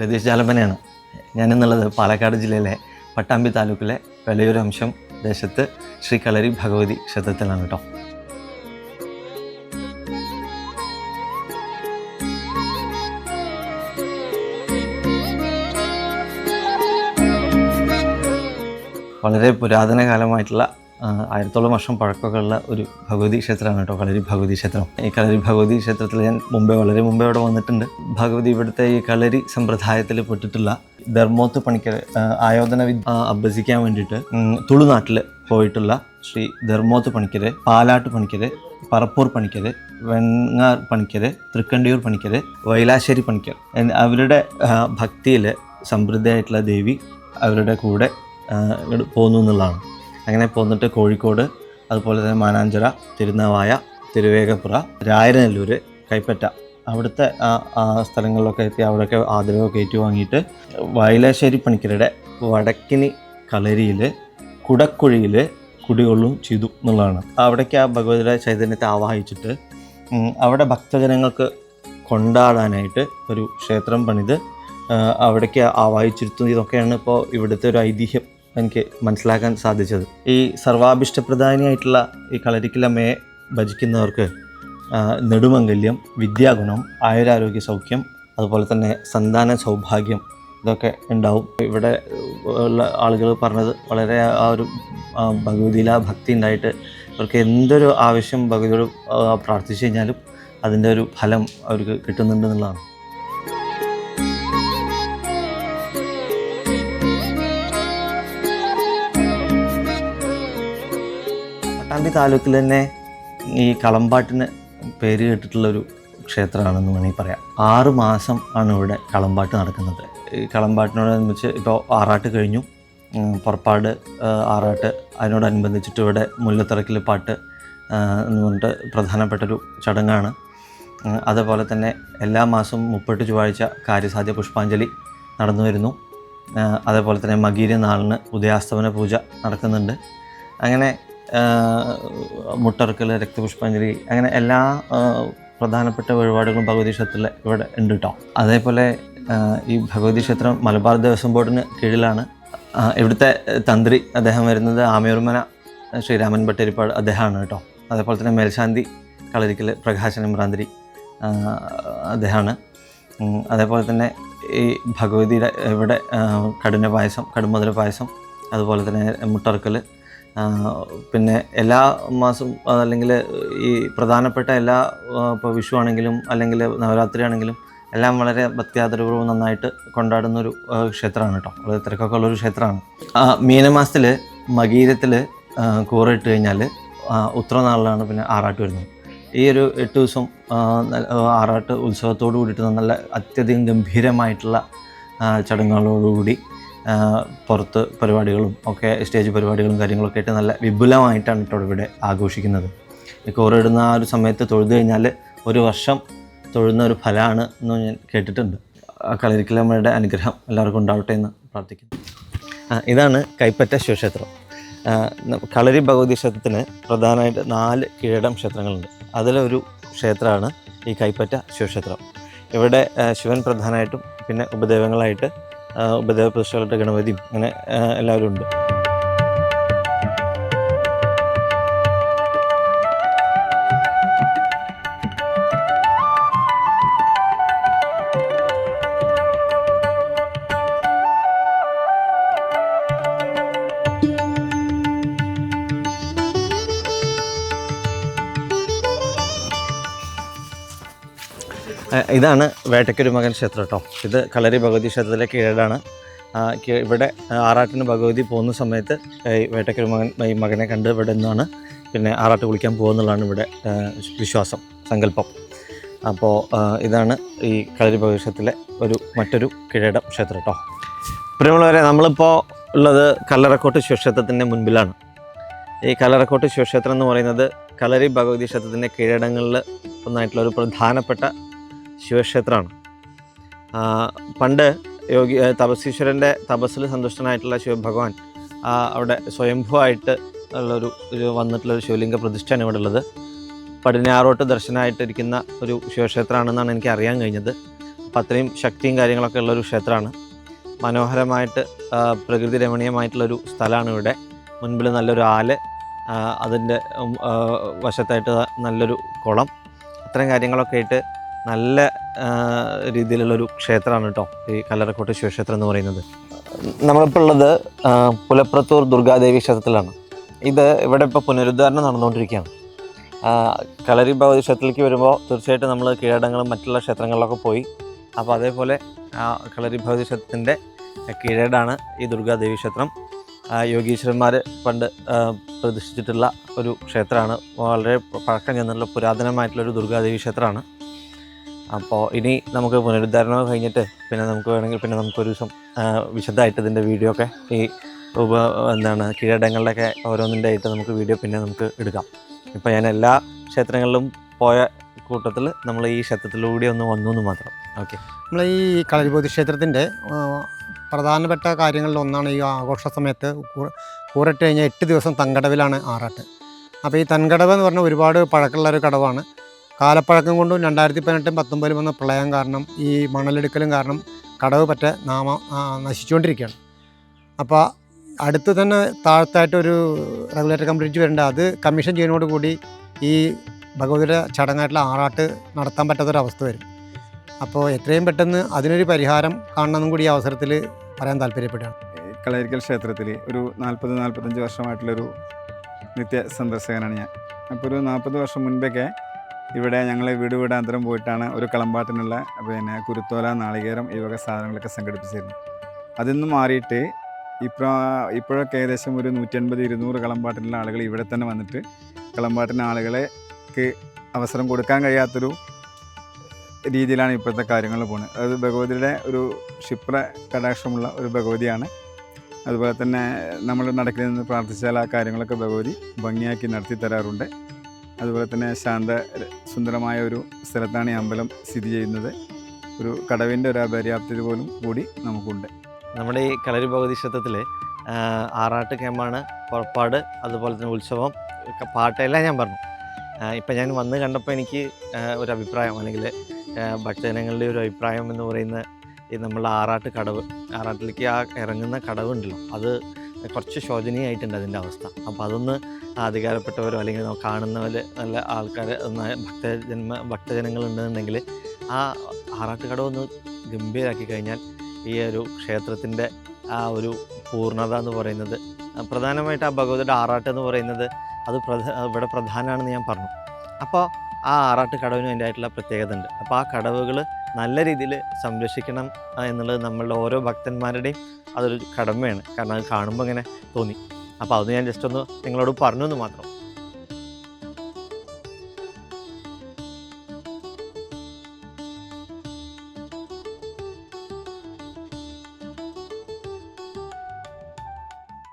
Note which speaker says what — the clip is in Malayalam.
Speaker 1: രതീഷ് ജാലപ്പനെയാണ് ഞാനെന്നുള്ളത് പാലക്കാട് ജില്ലയിലെ പട്ടാമ്പി താലൂക്കിലെ വെളയൂർ അംശം ദേശത്ത് ശ്രീ കളരി ഭഗവതി ക്ഷേത്രത്തിലാണ് കേട്ടോ. വളരെ പുരാതന കാലമായിട്ടുള്ള ആയിരത്തോളം വർഷം പഴക്കമൊക്കെയുള്ള ഒരു ഭഗവതി ക്ഷേത്രമാണ് കേട്ടോ കളരി ഭഗവതി ക്ഷേത്രം. ഈ കളരി ഭഗവതി ക്ഷേത്രത്തിൽ ഞാൻ മുമ്പേ വളരെ മുമ്പേ അവിടെ വന്നിട്ടുണ്ട്. ഭഗവതി ഇവിടുത്തെ ഈ കളരി സമ്പ്രദായത്തിൽ പെട്ടിട്ടുള്ള ധർമ്മോത്ത് പണിക്കർ ആയോധന വിദ്യ അഭ്യസിക്കാൻ വേണ്ടിയിട്ട് തുളുനാട്ടിൽ പോയിട്ടുള്ള ശ്രീ ധർമ്മോത്ത് പണിക്കര് പാലാട്ട് പണിക്കര് പറപ്പൂർ പണിക്കര് വെങ്ങാർ പണിക്കര് തൃക്കണ്ടിയൂർ പണിക്കര് വൈലാശ്ശേരി പണിക്കർ. അവരുടെ ഭക്തിയിൽ സമൃദ്ധിയായിട്ടുള്ള ദേവി അവരുടെ കൂടെ പോകുന്നു എന്നുള്ളതാണ്. അങ്ങനെ പോന്നിട്ട് കോഴിക്കോട് അതുപോലെ തന്നെ മാനാഞ്ചിറ തിരുനാവായ തിരുവേഗപ്പുറ രായരനെല്ലൂർ കൈപ്പറ്റ. അവിടുത്തെ ആ സ്ഥലങ്ങളിലൊക്കെ എത്തി അവിടെയൊക്കെ ആദരവൊക്കെ ഏറ്റുവാങ്ങിയിട്ട് വയലാശ്ശേരി പണിക്കരുടെ വടക്കിനി കളരിയിൽ കുടക്കുഴിയിൽ കുടികൊള്ളും ചെയ്തു എന്നുള്ളതാണ്. അവിടേക്ക് ആ ഭഗവതിയുടെ ചൈതന്യത്തെ ആവാഹിച്ചിട്ട് അവിടെ ഭക്തജനങ്ങൾക്ക് കൊണ്ടാടാനായിട്ട് ഒരു ക്ഷേത്രം പണിത് അവിടേക്ക് ആവാഹിച്ചിരുത്തുന്നതൊക്കെയാണ് ഇപ്പോൾ ഇവിടുത്തെ ഒരു ഐതിഹ്യം. എനിക്ക് മനസ്സിലാക്കാൻ സാധിച്ചത്. ഈ സർവാഭിഷ്ടപ്രധാനിയായിട്ടുള്ള ഈ കളരിക്കിലമ്മയെ ഭജിക്കുന്നവർക്ക് ആ, നെടുമംഗല്യം വിദ്യാഗുണം ആയുരാരോഗ്യ സൗഖ്യം അതുപോലെ തന്നെ സന്താന സൗഭാഗ്യം ഇതൊക്കെ ഉണ്ടാവും. ഇവിടെ ഉള്ള ആളുകൾ പറഞ്ഞത് വളരെ ആ ഒരു ആ, ഭഗവതിയില ഭക്തി ഉണ്ടായിട്ട് അവർക്ക് എന്തൊരു ആവശ്യം ഭഗവതിയോട് ആ, പ്രാർത്ഥിച്ചു കഴിഞ്ഞാലും അതിന്റെ ഒരു ഫലം അവർക്ക് കിട്ടുന്നുണ്ട് പട്ടാമ്പി താലൂക്കിൽ തന്നെ ഈ കളമ്പാട്ടിന് പേര് കേട്ടിട്ടുള്ളൊരു ക്ഷേത്രമാണെന്ന് വേണമെങ്കിൽ പറയാം. ആറ് മാസം ആണ് ഇവിടെ കളമ്പാട്ട് നടക്കുന്നത്. ഈ കളമ്പാട്ടിനോടനുബന്ധിച്ച് ഇപ്പോൾ ആറാട്ട് കഴിഞ്ഞു. പുറപ്പാട് ആറാട്ട് അതിനോടനുബന്ധിച്ചിട്ട് ഇവിടെ മുല്ലത്തിറക്കിൽ പാട്ട് എന്ന് പറഞ്ഞിട്ട് പ്രധാനപ്പെട്ടൊരു ചടങ്ങാണ്. അതേപോലെ തന്നെ എല്ലാ മാസവും മുപ്പെട്ട് ചൊവ്വാഴ്ച കാര്യസാധ്യ പുഷ്പാഞ്ജലി നടന്നു വരുന്നു. അതേപോലെ തന്നെ മകീരി നാളിന് ഉദയാസ്തമന പൂജ നടക്കുന്നുണ്ട്. അങ്ങനെ മുട്ടറക്കൽ രക്തപുഷ്പാഞ്ജലി അങ്ങനെ എല്ലാ പ്രധാനപ്പെട്ട വഴിപാടുകളും ഭഗവതി ക്ഷേത്രത്തിൽ ഇവിടെ ഉണ്ട് കേട്ടോ അതേപോലെ ഈ ഭഗവതി ക്ഷേത്രം മലബാർ ദേവസ്വം ബോർഡിന് കീഴിലാണ്. ഇവിടുത്തെ തന്ത്രി അദ്ദേഹം വരുന്നത് ആമയൂർമന ശ്രീരാമൻ ഭട്ടരിപ്പാട് അദ്ദേഹമാണ് കേട്ടോ അതേപോലെ തന്നെ മേൽശാന്തി കളരിക്കൽ പ്രകാശൻ ഇമ്രാന്തിരി അദ്ദേഹമാണ്. അതേപോലെ തന്നെ ഈ ഭഗവതിയുടെ ഇവിടെ കഠിന പായസം കടുമുതല പായസം അതുപോലെ തന്നെ മുട്ടറക്കൽ പിന്നെ എല്ലാ മാസം അല്ലെങ്കിൽ ഈ പ്രധാനപ്പെട്ട എല്ലാ ഇപ്പോൾ വിഷു ആണെങ്കിലും അല്ലെങ്കിൽ നവരാത്രി ആണെങ്കിലും എല്ലാം വളരെ ഭക്തിയാദരപൂർവം നന്നായിട്ട് കൊണ്ടാടുന്ന ഒരു ആ, ക്ഷേത്രമാണ് കേട്ടോ. വളരെ തിരക്കൊക്കെ ഉള്ളൊരു ക്ഷേത്രമാണ്. മീനമാസത്തിൽ മകീരത്തിൽ കൂറിട്ട് കഴിഞ്ഞാൽ ഉത്രനാളിലാണ് പിന്നെ ആറാട്ട് വരുന്നത്. ഈ ഒരു എട്ട് ദിവസം ആറാട്ട് ഉത്സവത്തോടു കൂടിയിട്ട് നല്ല അത്യധികം ഗംഭീരമായിട്ടുള്ള ചടങ്ങുകളോടുകൂടി പുറത്ത് പരിപാടികളും ഒക്കെ സ്റ്റേജ് പരിപാടികളും കാര്യങ്ങളൊക്കെ ആയിട്ട് നല്ല വിപുലമായിട്ടാണ് കേട്ടോ ഇവിടെ ആഘോഷിക്കുന്നത്. ഈ കോറിടുന്ന ആ ഒരു സമയത്ത് തൊഴുതു കഴിഞ്ഞാൽ ഒരു വർഷം തൊഴുന്ന ഒരു ഫലമാണ് എന്ന് ഞാൻ കേട്ടിട്ടുണ്ട്. കളരിക്കലമ്മയുടെ അനുഗ്രഹം എല്ലാവർക്കും ഉണ്ടാവട്ടെ എന്ന് പ്രാർത്ഥിക്കുന്നു. ഇതാണ് കൈപ്പറ്റ ശിവക്ഷേത്രം. കളരി ഭഗവതി ക്ഷേത്രത്തിന് പ്രധാനമായിട്ട് നാല് കീഴടം ക്ഷേത്രങ്ങളുണ്ട്. അതിലൊരു ക്ഷേത്രമാണ് ഈ കൈപ്പറ്റ ശിവക്ഷേത്രം. ഇവിടെ ശിവൻ പ്രധാനമായിട്ടും പിന്നെ ഉപദേവങ്ങളായിട്ട് ഉപദേവ പ്രശ്നങ്ങളുടെ ഗണപതിയും അങ്ങനെ എല്ലാവരും ഉണ്ട്. ഇതാണ് വേട്ടയ്ക്കൊരു മകൻ ക്ഷേത്രം കേട്ടോ. ഇത് കളരി ഭഗവതി ക്ഷേത്രത്തിലെ കീഴടാണ്. ഇവിടെ ആറാട്ടിന് ഭഗവതി പോകുന്ന സമയത്ത് വേട്ടയ്ക്കൊരു മകൻ ഈ മകനെ കണ്ട് ഇവിടെ നിന്നാണ്. പിന്നെ ആറാട്ട് കുളിക്കാൻ പോകുന്നുള്ളതാണ് ഇവിടെ വിശ്വാസം സങ്കല്പം. അപ്പോൾ ഇതാണ് ഈ കളരി ഭഗവതി ക്ഷേത്രത്തിലെ ഒരു മറ്റൊരു കീഴടം ക്ഷേത്രം കേട്ടോ. പ്രിയമുള്ളവരെ നമ്മളിപ്പോൾ ഉള്ളത് കല്ലറക്കോട്ട് ശിവക്ഷേത്രത്തിന്റെ മുൻപിലാണ്. ഈ കല്ലറക്കോട്ട് ശിവക്ഷേത്രം എന്ന് പറയുന്നത് കളരി ഭഗവതി ക്ഷേത്രത്തിന്റെ കീഴടങ്ങളിൽ ഒന്നായിട്ടുള്ള ഒരു പ്രധാനപ്പെട്ട ശിവക്ഷേത്രമാണ്. പണ്ട് യോഗി തപസ്വീശ്വരന്റെ തപസ്സിൽ സന്തുഷ്ടനായിട്ടുള്ള ശിവഭഗവാൻ അവിടെ സ്വയംഭുവായിട്ട് ഉള്ളൊരു വന്നിട്ടുള്ളൊരു ശിവലിംഗ പ്രതിഷ്ഠയാണ് ഇവിടെ ഉള്ളത്. പടിഞ്ഞാറോട്ട് ദർശനമായിട്ടിരിക്കുന്ന ഒരു ശിവക്ഷേത്രമാണെന്നാണ് എനിക്ക് അറിയാൻ കഴിഞ്ഞത്. അപ്പം അത്രയും ശക്തിയും കാര്യങ്ങളൊക്കെ ഉള്ളൊരു ക്ഷേത്രമാണ്. മനോഹരമായിട്ട് പ്രകൃതി രമണീയമായിട്ടുള്ളൊരു സ്ഥലമാണ് ഇവിടെ. മുൻപിൽ നല്ലൊരു ആൽ അതിന്റെ വശത്തായിട്ട് നല്ലൊരു കുളം അത്തരം കാര്യങ്ങളൊക്കെ ആയിട്ട് നല്ല രീതിയിലുള്ളൊരു ക്ഷേത്രമാണ് കേട്ടോ ഈ കല്ലറക്കോട്ട ശിവക്ഷേത്രം എന്ന് പറയുന്നത്. നമ്മളിപ്പോൾ ഉള്ളത് പുലപ്രത്തൂർ ദുർഗാദേവി ക്ഷേത്രത്തിലാണ്. ഇത് ഇവിടെ ഇപ്പോൾ പുനരുദ്ധാരണം നടന്നുകൊണ്ടിരിക്കുകയാണ്. കളരി ഭഗവതി ക്ഷേത്രത്തിലേക്ക് വരുമ്പോൾ തീർച്ചയായിട്ടും നമ്മൾ കീഴടങ്ങളും മറ്റുള്ള ക്ഷേത്രങ്ങളിലൊക്കെ പോയി. അപ്പോൾ അതേപോലെ കളരി ഭഗവതി ക്ഷേത്രത്തിന്റെ കീഴടാണ് ഈ ദുർഗാദേവി ക്ഷേത്രം. യോഗീശ്വരന്മാർ പണ്ട് പ്രതിഷ്ഠിച്ചിട്ടുള്ള ഒരു ക്ഷേത്രമാണ്. വളരെ പഴക്കം ചെന്നുള്ള പുരാതനമായിട്ടുള്ളൊരു ദുർഗാദേവി ക്ഷേത്രമാണ്. അപ്പോൾ ഇനി നമുക്ക് പുനരുദ്ധാരണം കഴിഞ്ഞിട്ട് പിന്നെ നമുക്ക് വേണമെങ്കിൽ പിന്നെ നമുക്കൊരു ദിവസം വിശദമായിട്ട് ഇതിന്റെ വീഡിയോ ഒക്കെ ഈ ഉപ എന്താണ് കീഴടങ്ങളിലൊക്കെ ഓരോന്നിന്റെ ആയിട്ട് നമുക്ക് വീഡിയോ പിന്നെ നമുക്ക് എടുക്കാം. ഇപ്പോൾ ഞാൻ എല്ലാ ക്ഷേത്രങ്ങളിലും പോയ കൂട്ടത്തിൽ നമ്മൾ ഈ ക്ഷേത്രത്തിലൂടെ ഒന്ന് വന്നു എന്ന് മാത്രം. ഓക്കെ
Speaker 2: നമ്മൾ ഈ കളരിബോധി ക്ഷേത്രത്തിന്റെ പ്രധാനപ്പെട്ട കാര്യങ്ങളിൽ ഒന്നാണ് ഈ ആഘോഷ സമയത്ത് കൂറിട്ട് കഴിഞ്ഞാൽ എട്ട് ദിവസം തങ്കടവിലാണ് ആറാട്ട്. അപ്പോൾ ഈ തൻകടവ് എന്ന് പറഞ്ഞാൽ ഒരുപാട് പഴക്കമുള്ള ഒരു കടവാണ്. കാലപ്പഴക്കം കൊണ്ടും രണ്ടായിരത്തി പതിനെട്ടും പത്തൊമ്പതിലും വന്ന പ്രളയം കാരണം ഈ മണലെടുക്കലും കാരണം കടവ് പറ്റ നാമ നശിച്ചുകൊണ്ടിരിക്കുകയാണ്. അപ്പോൾ അടുത്ത് തന്നെ താഴത്തായിട്ട് ഒരു റെഗുലേറ്റർ കംപ്ലീറ്റ് വരേണ്ട. അത് കമ്മീഷൻ ചെയ്യുന്നതോട് കൂടി ഈ ഭഗവതിയുടെ ചടങ്ങായിട്ടുള്ള ആറാട്ട് നടത്താൻ പറ്റാത്തൊരവസ്ഥ വരും. അപ്പോൾ എത്രയും പെട്ടെന്ന് അതിനൊരു പരിഹാരം കാണണമെന്നും കൂടി ഈ അവസരത്തിൽ പറയാൻ താല്പര്യപ്പെടുകയാണ്.
Speaker 3: കളരിക്കൽ ക്ഷേത്രത്തിൽ ഒരു നാൽപ്പത് നാൽപ്പത്തഞ്ച് വർഷമായിട്ടുള്ളൊരു നിത്യ സന്ദർശകനാണ് ഞാൻ. അപ്പോൾ ഒരു നാൽപ്പത് വർഷം മുൻപൊക്കെ ഇവിടെ ഞങ്ങൾ വീട് വീടാന്തരം പോയിട്ടാണ് ഒരു കളമ്പാട്ടിനുള്ള പിന്നെ കുരുത്തോല നാളികേരം ഈ വക സാധനങ്ങളൊക്കെ സംഘടിപ്പിച്ചിരുന്നു അതിൽ നിന്ന് മാറിയിട്ട് ഇപ്പോൾ ഇപ്പോഴൊക്കെ ഏകദേശം ഒരു നൂറ്റൻപത് ഇരുന്നൂറ് കളമ്പാട്ടിനുള്ള ആളുകൾ ഇവിടെ തന്നെ വന്നിട്ട് കളമ്പാട്ടിന് ആളുകളെക്ക് അവസരം കൊടുക്കാൻ കഴിയാത്തൊരു രീതിയിലാണ് ഇപ്പോഴത്തെ കാര്യങ്ങൾ പോകുന്നത് അത് ഭഗവതിയുടെ ഒരു ക്ഷിപ്ര കടാക്ഷമുള്ള ഒരു ഭഗവതിയാണ്. അതുപോലെ തന്നെ നമ്മൾ നടക്കിൽ നിന്ന് പ്രാർത്ഥിച്ചാൽ ആ കാര്യങ്ങളൊക്കെ ഭഗവതി ഭംഗിയാക്കി നടത്തി തരാറുണ്ട് അതുപോലെ തന്നെ ശാന്ത സുന്ദരമായ ഒരു സ്ഥലത്താണ് ഈ അമ്പലം സ്ഥിതി ചെയ്യുന്നത്. ഒരു കടവിന്റെ ഒരു അപര്യാപ്തത പോലും കൂടി നമുക്കുണ്ട്.
Speaker 1: നമ്മുടെ ഈ കളരി ഭഗവതി ക്ഷേത്രത്തിൽ ആറാട്ട് ക്യാമ്പാണ് പുറപ്പാട് അതുപോലെ തന്നെ ഉത്സവം പാട്ടെല്ലാം ഞാൻ പറഞ്ഞു. ഇപ്പം ഞാൻ വന്ന് കണ്ടപ്പോൾ എനിക്ക് ഒരു അഭിപ്രായം അല്ലെങ്കിൽ ഭക്തജനങ്ങളുടെ ഒരു അഭിപ്രായം എന്ന് പറയുന്ന ഈ നമ്മളുടെ ആറാട്ട് കടവ് ആറാട്ടിലേക്ക് ആ ഇറങ്ങുന്ന കടവുണ്ടല്ലോ. അത് കുറച്ച് ശോചനീയമായിട്ടുണ്ട് അതിന്റെ അവസ്ഥ. അപ്പോൾ അതൊന്ന് അധികാരപ്പെട്ടവരോ അല്ലെങ്കിൽ കാണുന്നവർ നല്ല ആൾക്കാർ ഭക്തജന്മ ഭക്തജനങ്ങളുണ്ടെന്നുണ്ടെങ്കിൽ ആ ആറാട്ട് കടവ് ഒന്ന് ഗംഭീരാക്കി കഴിഞ്ഞാൽ ഈ ഒരു ക്ഷേത്രത്തിന്റെ ആ ഒരു പൂർണത എന്ന് പറയുന്നത് പ്രധാനമായിട്ട് ആ ഭഗവതിയുടെ ആറാട്ട് എന്ന് പറയുന്നത് അത് പ്രധ ഇവിടെ പ്രധാനമാണെന്ന് ഞാൻ പറഞ്ഞു. അപ്പോൾ ആ ആറാട്ട് കടവിനും അതിന്റെ ആയിട്ടുള്ള പ്രത്യേകത ഉണ്ട് അപ്പോൾ ആ കടവുകൾ നല്ല രീതിയിൽ സംരക്ഷിക്കണം എന്നുള്ളത് നമ്മളുടെ ഓരോ ഭക്തന്മാരുടെയും അതൊരു കടമയാണ്. കാരണം അത് കാണുമ്പോൾ ഇങ്ങനെ തോന്നി. അപ്പോൾ അത് ഞാൻ ജസ്റ്റ് ഒന്ന് നിങ്ങളോട് പറഞ്ഞു എന്ന് മാത്രം.